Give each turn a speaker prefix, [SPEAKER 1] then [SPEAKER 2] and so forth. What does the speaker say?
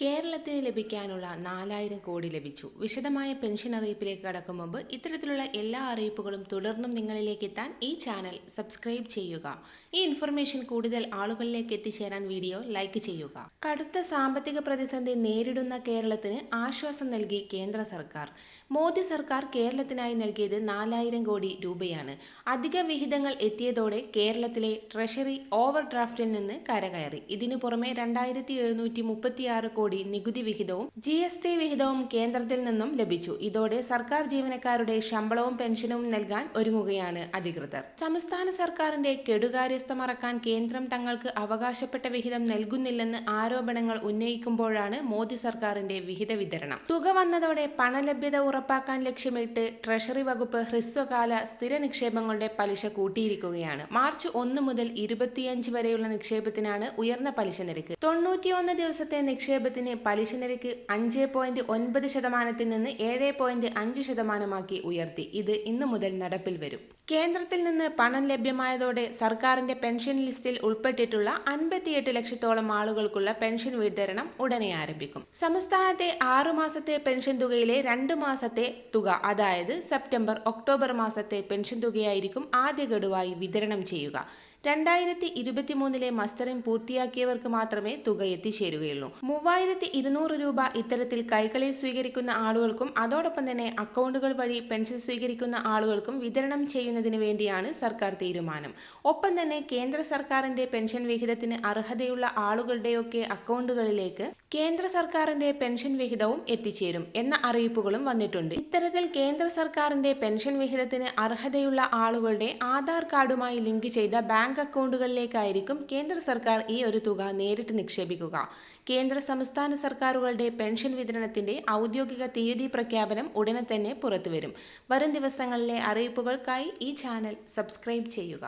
[SPEAKER 1] കേരളത്തിന് ലഭിക്കാനുള്ള നാലായിരം കോടി ലഭിച്ചു. വിശദമായ പെൻഷൻ അറിയിപ്പിലേക്ക് കടക്കും മുമ്പ് ഇത്തരത്തിലുള്ള എല്ലാ അറിയിപ്പുകളും തുടർന്നും നിങ്ങളിലേക്ക് എത്താൻ ഈ ചാനൽ സബ്സ്ക്രൈബ് ചെയ്യുക. ഈ ഇൻഫർമേഷൻ കൂടുതൽ ആളുകളിലേക്ക് എത്തിച്ചേരാൻ വീഡിയോ ലൈക്ക് ചെയ്യുക. കടുത്ത സാമ്പത്തിക പ്രതിസന്ധി നേരിടുന്ന കേരളത്തിന് ആശ്വാസം നൽകി കേന്ദ്ര സർക്കാർ. മോദി സർക്കാർ കേരളത്തിനായി നൽകിയത് നാലായിരം കോടി രൂപയാണ്. അധിക വിഹിതങ്ങൾ എത്തിയതോടെ കേരളത്തിലെ ട്രഷറി ഓവർ ഡ്രാഫ്റ്റിൽ നിന്ന് കരകയറി. ഇതിനു പുറമെ രണ്ടായിരത്തി എഴുന്നൂറ്റി മുപ്പത്തിയാറ് കോടി നികുതി വിഹിതവും ജി എസ് ടി വിഹിതവും കേന്ദ്രത്തിൽ നിന്നും ലഭിച്ചു. ഇതോടെ സർക്കാർ ജീവനക്കാരുടെ ശമ്പളവും പെൻഷനും നൽകാൻ ഒരുങ്ങുകയാണ് അധികൃതർ. സംസ്ഥാന സർക്കാരിന്റെ കെടുകാര്യസ്ഥ മറക്കാൻ കേന്ദ്രം തങ്ങൾക്ക് അവകാശപ്പെട്ട വിഹിതം നൽകുന്നില്ലെന്ന് ആരോപണങ്ങൾ ഉന്നയിക്കുമ്പോഴാണ് മോദി സർക്കാരിന്റെ വിഹിത വിതരണം. തുക വന്നതോടെ പണലഭ്യത ഉറപ്പാക്കാൻ ലക്ഷ്യമിട്ട് ട്രഷറി വകുപ്പ് ഹ്രസ്വകാല സ്ഥിര നിക്ഷേപങ്ങളുടെ പലിശ കൂട്ടിയിരിക്കുകയാണ്. മാർച്ച് ഒന്ന് മുതൽ ഇരുപത്തിയഞ്ച് വരെയുള്ള നിക്ഷേപത്തിനാണ് ഉയർന്ന പലിശ നിരക്ക്. തൊണ്ണൂറ്റിയൊന്ന് ദിവസത്തെ നിക്ഷേപത്തിന് പലിശ നിരക്ക് അഞ്ച് പോയിന്റ് ഒൻപത് ശതമാനത്തിൽ നിന്ന് ഏഴ് പോയിന്റ് അഞ്ച് ശതമാനമാക്കി ഉയർത്തി. ഇത് ഇന്നു മുതൽ നടപ്പിൽ വരും. കേന്ദ്രത്തിൽ നിന്ന് പണം ലഭ്യമായതോടെ സർക്കാരിന്റെ പെൻഷൻ ലിസ്റ്റിൽ ഉൾപ്പെട്ടിട്ടുള്ള അൻപത്തിയെട്ട് ലക്ഷത്തോളം ആളുകൾക്കുള്ള പെൻഷൻ വിതരണം ഉടനെ ആരംഭിക്കും. സംസ്ഥാനത്തെ ആറു മാസത്തെ പെൻഷൻ തുകയിലെ രണ്ടു മാസത്തെ തുക അതായത് സെപ്റ്റംബർ ഒക്ടോബർ മാസത്തെ പെൻഷൻ തുകയായിരിക്കും ആദ്യ ഗഡുവായി വിതരണം ചെയ്യുക. രണ്ടായിരത്തി ഇരുപത്തിമൂന്നിലെ മസ്റ്ററിംഗ് പൂർത്തിയാക്കിയവർക്ക് മാത്രമേ തുക എത്തിച്ചേരുകയുള്ളൂ മൂവായിരത്തി ഇരുന്നൂറ് രൂപ ഇത്തരത്തിൽ കൈകളിൽ സ്വീകരിക്കുന്ന ആളുകൾക്കും അതോടൊപ്പം തന്നെ അക്കൗണ്ടുകൾ വഴി പെൻഷൻ സ്വീകരിക്കുന്ന ആളുകൾക്കും വിതരണം ചെയ്യുന്നതിന് വേണ്ടിയാണ് സർക്കാർ തീരുമാനം. ഒപ്പം തന്നെ കേന്ദ്ര സർക്കാരിന്റെ പെൻഷൻ വിഹിതത്തിന് അർഹതയുള്ള ആളുകളുടെയൊക്കെ അക്കൗണ്ടുകളിലേക്ക് കേന്ദ്ര സർക്കാരിന്റെ പെൻഷൻ വിഹിതവും എത്തിച്ചേരും എന്ന അറിയിപ്പുകളും വന്നിട്ടുണ്ട്. ഇത്തരത്തിൽ കേന്ദ്ര സർക്കാരിന്റെ പെൻഷൻ വിഹിതത്തിന് അർഹതയുള്ള ആളുകളുടെ ആധാർ കാർഡുമായി ലിങ്ക് ചെയ്ത ബാങ്ക് അക്കൗണ്ടുകളിലേക്കായിരിക്കും കേന്ദ്ര സർക്കാർ ഈ ഒരു തുക നേരിട്ട് നിക്ഷേപിക്കുക. കേന്ദ്ര സംസ്ഥാന സർക്കാരുകളുടെ പെൻഷൻ വിതരണത്തിന്റെ ഔദ്യോഗിക തീയതി പ്രഖ്യാപനം ഉടനെ തന്നെ പുറത്തുവരും. വരും ദിവസങ്ങളിലെ അറിയിപ്പുകൾക്കായി ഈ ചാനൽ സബ്സ്ക്രൈബ് ചെയ്യുക.